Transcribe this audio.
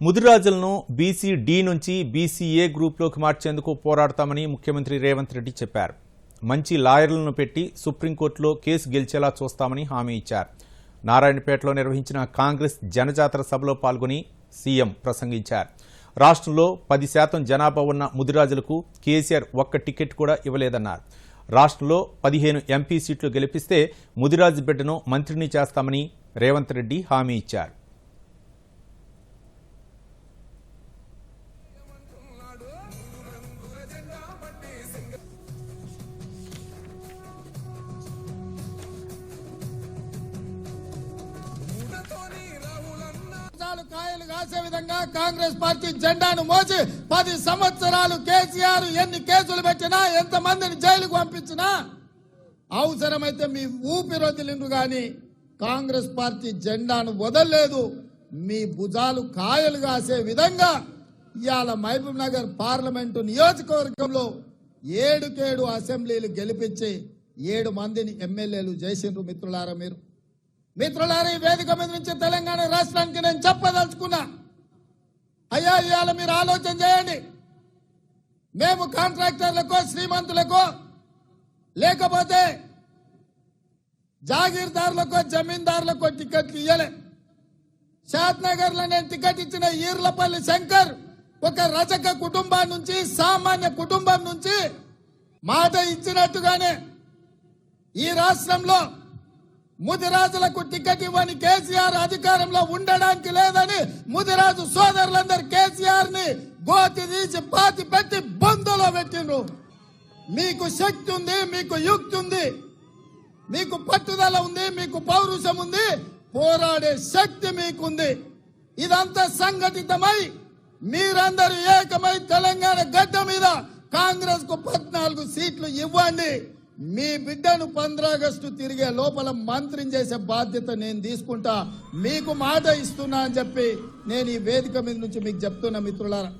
ముదిరాజులను BC D నుంచి BCA గ్రూప్లోకి మార్చేందుకు పోరాడతామని ముఖ్యమంత్రి రేవంత్ రెడ్డి చెప్పారు. మంచి లాయర్లను పెట్టి సుప్రీంకోర్టులో కేసు గెలిచేలా చూస్తామని హామీ ఇచ్చారు. నారాయణపేటలో నిర్వహించిన కాంగ్రెస్ జనజాతర సభలో పాల్గొని సీఎం ప్రసంగించారు. రాష్ట్రంలో పది శాతం జనాభా ఉన్న ముదిరాజులకు కేసీఆర్ ఒక్క టికెట్ కూడా ఇవ్వలేదన్నారు. రాష్ట్రంలో పదిహేను ఎంపీ సీట్లు గెలిపిస్తే ముదిరాజు బిడ్డను మంత్రిని చేస్తామని రేవంత్ రెడ్డి హామీ ఇచ్చారు. కాసే విధంగా కాంగ్రెస్ పార్టీ జెండాను మోసి పది సంవత్సరాలు కేసీఆర్ ఎన్ని కేసులు పెట్టినా ఎంత మందిని జైలుకు పంపించినా అవసరమైతే మీ ఊపిరొదిలిండ్రు గాని కాంగ్రెస్ పార్టీ జెండాను వదలలేదు. మీ భుజాలు కాయలు కాసే విధంగా ఇవాళ మహబూబ్ నగర్ పార్లమెంటు నియోజకవర్గంలో ఏడుకేడు అసెంబ్లీలు గెలిపించి ఏడు మందిని ఎమ్మెల్యేలు చేసిండ్రు మిత్రులారా మీరు. మిత్రులారి వేదిక మీద నుంచి తెలంగాణ రాష్ట్రానికి నేను చెప్పదలుచుకున్నా. అయ్యా ఇవాళ మీరు ఆలోచన చేయండి. మేము కాంట్రాక్టర్లకో శ్రీమంతులకో లేకపోతే జాగీర్దారులకో జమీందారులకో టికెట్లు ఇయ్యలే. షాద్లో నేను టికెట్ ఇచ్చిన ఈర్లపల్లి శంకర్ ఒక రజక కుటుంబం నుంచి సామాన్య కుటుంబం నుంచి మాట ఇచ్చినట్టుగానే ఈ రాష్ట్రంలో ముదిరాజులకు టికెట్ ఇవ్వని కేసీఆర్ అధికారంలో ఉండడానికి లేదని ముదిరాజు సోదరులందరూ కేసీఆర్ని గోతి తీసి పాతి పెట్టి బంధులో పెట్టిండ్రు. మీకు శక్తి ఉంది మీకు యుక్తి ఉంది మీకు పట్టుదల ఉంది మీకు పౌరుషం ఉంది పోరాడే శక్తి మీకుంది. ఇదంతా సంఘటితమై మీరందరూ ఏకమై తెలంగాణ గడ్డ మీద కాంగ్రెస్కు పద్నాలుగు సీట్లు ఇవ్వండి. మీ బిడ్డను పంద్రాగస్టు తిరిగే లోపల మంత్రిని చేసే బాధ్యత నేను తీసుకుంటా. మీకు మాట ఇస్తున్నా అని చెప్పి నేను ఈ వేదిక మీద నుంచి మీకు చెప్తున్నా మిత్రులారా.